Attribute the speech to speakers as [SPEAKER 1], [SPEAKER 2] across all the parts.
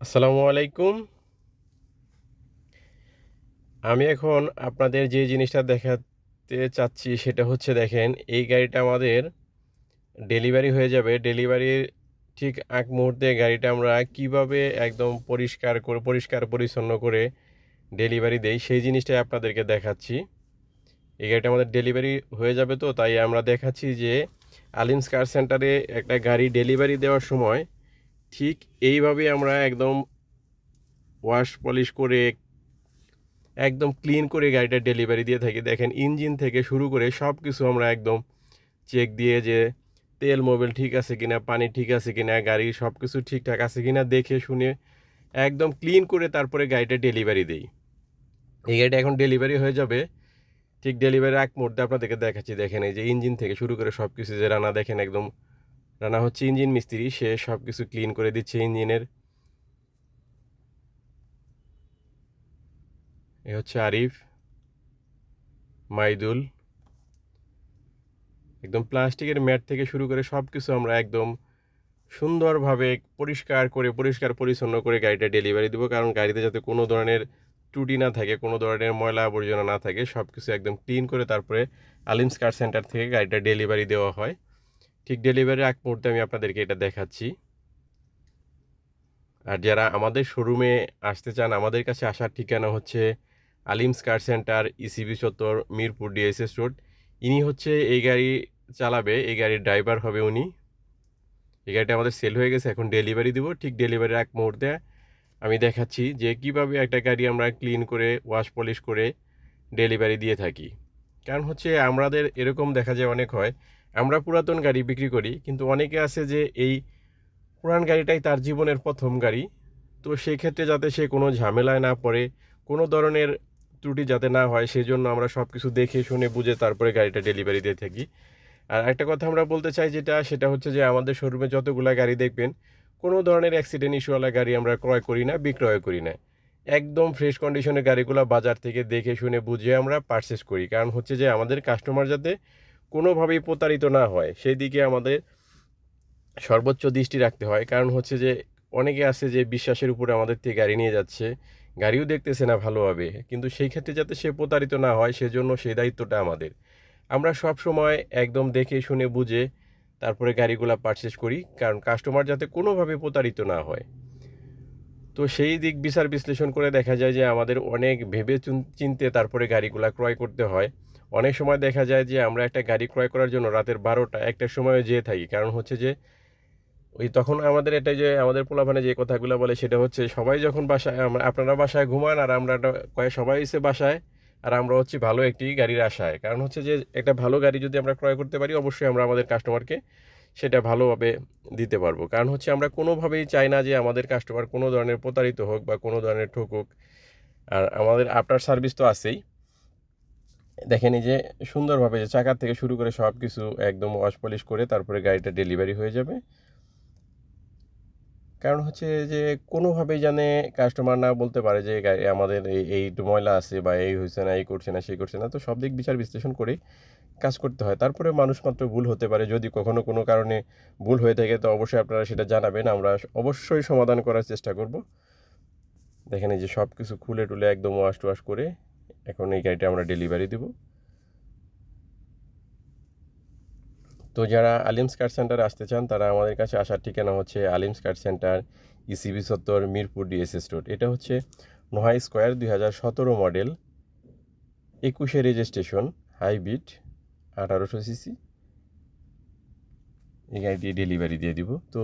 [SPEAKER 1] আসসালামু আলাইকুম। আমি এখন আপনাদের যে জিনিসটা দেখাতে চাচ্ছি সেটা হচ্ছে দেখেন, এই গাড়িটা আমাদের ডেলিভারি হয়ে যাবে। ডেলিভারির ঠিক এক মুহূর্তে গাড়িটা আমরা কীভাবে একদম পরিষ্কার করে, পরিষ্কার পরিচ্ছন্ন করে ডেলিভারি দেই, সেই জিনিসটাই আপনাদেরকে দেখাচ্ছি। এই গাড়িটা আমাদের ডেলিভারি হয়ে যাবে তো, তাই আমরা দেখাচ্ছি যে আলিমস কার সেন্টারে একটা গাড়ি ডেলিভারি দেওয়ার সময় ঠিক এইভাবে আমরা একদম ওয়াশ পলিশ করে, একদম ক্লিন করে গাড়িটা ডেলিভারি দিয়ে থাকি। দেখেন ইঞ্জিন থেকে শুরু করে সব কিছু আমরা একদম চেক দিয়ে যে তেল মোবিল ঠিক আছে কিনা, পানি ঠিক আছে কিনা, গাড়ি সব কিছু ঠিকঠাক আছে কিনা দেখে শুনে একদম ক্লিন করে তারপরে গাড়িটা ডেলিভারি দেই। এই গাড়িটা এখন ডেলিভারি হয়ে যাবে। ঠিক ডেলিভারি এক মুহূর্তে আপনাদেরকে দেখাচ্ছি। দেখেন এই যে ইঞ্জিন থেকে শুরু করে সব কিছু যে রানা দেখেন একদম রানা হচ্ছে ইঞ্জিন মিস্ত্রি, সে সব কিছু ক্লিন করে দিচ্ছে ইঞ্জিনের। এ হচ্ছে আরিফ, মাইদুল। একদম প্লাস্টিকের ম্যাট থেকে শুরু করে সব কিছু আমরা একদম সুন্দরভাবে পরিষ্কার করে, পরিষ্কার পরিচ্ছন্ন করে গাড়িটা ডেলিভারি দেবো। কারণ গাড়িতে যাতে কোনো ধরনের ত্রুটি না থাকে, কোনো ধরনের ময়লা আবর্জনা না থাকে সব কিছু একদম ক্লিন করে তারপরে আলিমস কার সেন্টার থেকে গাড়িটা ডেলিভারি দেওয়া হয়। ঠিক ডেলিভারি এক মুহূর্তে আমি আপনাদেরকে এটা দেখাচ্ছি। আর যারা আমাদের শোরুমে আসতে চান, আমাদের কাছে আসার ঠিকানা হচ্ছে আলিমস কার সেন্টার ইসিবি চত্বর, মিরপুর ডিএসএস রোড। ইনি হচ্ছে এই গাড়ি চালাবে, এই গাড়ির ড্রাইভার হবে উনি। এই গাড়িটা আমাদের সেল হয়ে গেছে, এখন ডেলিভারি দিব। ঠিক ডেলিভারির এক মুহূর্তে আমি দেখাচ্ছি যে কীভাবে একটা গাড়ি আমরা ক্লিন করে ওয়াশ পলিশ করে ডেলিভারি দিয়ে থাকি। কারণ হচ্ছে আমাদের এরকম দেখা যায় অনেক হয়। আমরা পুরাতন গাড়ি বিক্রি করি, কিন্তু অনেকে আছে যে এই পুরান গাড়িটাই তার জীবনের প্রথম গাড়ি। তো সেই ক্ষেত্রে যাতে সে কোনো ঝামেলায় না পড়ে, কোনো ধরনের ত্রুটি যাতে না হয় সেই জন্য আমরা সব কিছু দেখে, শুনে, বুঝে তারপরে গাড়িটা ডেলিভারি দিয়ে থাকি। আর একটা কথা আমরা বলতে চাই যেটা, সেটা হচ্ছে যে আমাদের শোরুমে যতগুলো গাড়ি দেখবেন, কোনো ধরনের অ্যাক্সিডেন্ট ইস্যুওয়ালা গাড়ি আমরা ক্রয় করি না, বিক্রয় করি না। একদম ফ্রেশ কন্ডিশনের গাড়িগুলো বাজার থেকে দেখে শুনে বুঝে আমরা পারচেস করি। কারণ হচ্ছে যে আমাদের কাস্টমার যাতে কোনোভাবেই প্রতারিত না হয় সেই দিকে আমাদের সর্বোচ্চ দৃষ্টি রাখতে হয়। কারণ হচ্ছে যে অনেকে আছে যে বিশ্বাসের উপরে আমাদের থেকে গাড়ি নিয়ে যাচ্ছে, গাড়িও দেখতেছে না ভালোভাবে। কিন্তু সেই ক্ষেত্রে যাতে সে প্রতারিত না হয়, সেজন্য সেই দায়িত্বটা আমাদের। আমরা সব সময় একদম দেখে শুনে বুঝে তারপরে গাড়িগুলো পারচেস করি। কারণ কাস্টমার যাতে কোনোভাবে প্রতারিত না হয়। তো সেই দিক বিচার বিশ্লেষণ করে দেখা যায় যে আমাদের অনেক ভেবে চিনতে তারপরে গাড়িগুলা ক্রয় করতে হয়। অনেক সময় দেখা যায় যে আমরা একটা গাড়ি ক্রয় করার জন্য রাতের বারোটা একটার সময় যেয়ে থাকি। কারণ হচ্ছে যে ওই তখন আমাদের এটা যে আমাদের পোলাপানে যে কথাগুলো বলে সেটা হচ্ছে সবাই যখন বাসায় আমরা, আপনারা বাসায় ঘুমান আর আমরা কয়ে, সবাই এসে বাসায় আর আমরা হচ্ছে ভালো একটি গাড়ির আশায়। কারণ হচ্ছে যে একটা ভালো গাড়ি যদি আমরা ক্রয় করতে পারি অবশ্যই আমরা আমাদের কাস্টমারকে সেটা ভালোভাবে দিতে পারব। কারণ হচ্ছে আমরা কোনোভাবেই চাই না যে আমাদের কাস্টমার কোনো ধরনের প্রতারিত হোক বা কোনো ধরনের ঠকুক আর আমাদের আফটার সার্ভিস তো আছেই। দেখেন যে সুন্দরভাবে যে চাকার থেকে শুরু করে সব কিছু একদম ওয়াশ পলিশ করে তারপরে গাড়িটা ডেলিভারি হয়ে যাবে। কারণ হচ্ছে যে কোনোভাবেই জানে কাস্টমার না বলতে পারে যে আমাদের এই এই ময়লা আছে বা এই হয়েছে না, এই করছে না, সেই করছে না। তো সব দিক বিচার বিশ্লেষণ করে কাজ করতে হয়। তারপরে মানুষ মাত্র ভুল হতে পারে। যদি কখনো কোনো কারণে ভুল হয়ে থাকে, তো অবশ্যই আপনারা সেটা জানাবেন। আমরা অবশ্যই সমাধান করার চেষ্টা করব। দেখেন এই যে সব কিছু খুলে টুলে একদম ওয়াশ টুয়াশ করে এখন এই গাড়িটা আমরা ডেলিভারি দেবো। তো যারা আলিমস কার্ড সেন্টারে আসতে চান, তারা আমাদের কাছে আসার ঠিকানা হচ্ছে আলিমস কার্ড সেন্টার ইসিবি সত্তর, মিরপুর ডিএসএস রোড এটা হচ্ছে নোহাই স্কোয়ার দুই হাজার সতেরো মডেল, একুশে রেজিস্ট্রেশন, হাইব্রিড আঠারোশো সিসি। এই গাড়িটি ডেলিভারি দিয়ে দিব। তো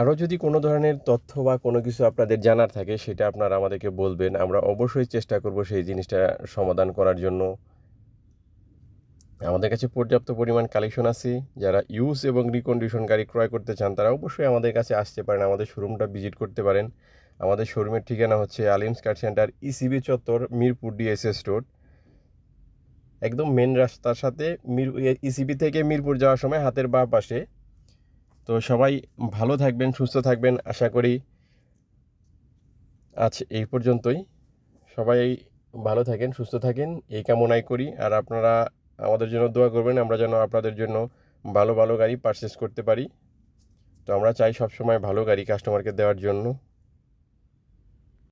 [SPEAKER 1] আরও যদি কোনো ধরনের তথ্য বা কোনো কিছু আপনাদের জানার থাকে, সেটা আপনারা আমাদেরকে বলবেন। আমরা অবশ্যই চেষ্টা করব সেই জিনিসটা সমাধান করার জন্য। আমাদের কাছে পর্যাপ্ত পরিমাণ কালেকশন আছে। যারা ইউজ এবং রিকন্ডিশন গাড়ি ক্রয় করতে চান, তারা অবশ্যই আমাদের কাছে আসতে পারেন, আমাদের শোরুমটা ভিজিট করতে পারেন। আমাদের শোরুমের ঠিকানা হচ্ছে আলিমস কার সেন্টার ইসিবি চত্বর, মিরপুর ডিএসএস রোড একদম মেন রাস্তার সাথে মির ইসিবি থেকে মিরপুর যাওয়ার সময় হাতের বা পাশে। তো সবাই ভালো থাকবেন, সুস্থ থাকবেন, আশা করি আজ এই পর্যন্তই। সবাই ভালো থাকেন, সুস্থ থাকেন, এই কামনাই করি। আর আপনারা আমাদের জন্য দোয়া করবেন, আমরা যেন আপনাদের জন্য ভালো ভালো গাড়ি পারচেস করতে পারি। তো আমরা চাই সবসময় ভালো গাড়ি কাস্টমারকে দেওয়ার জন্য।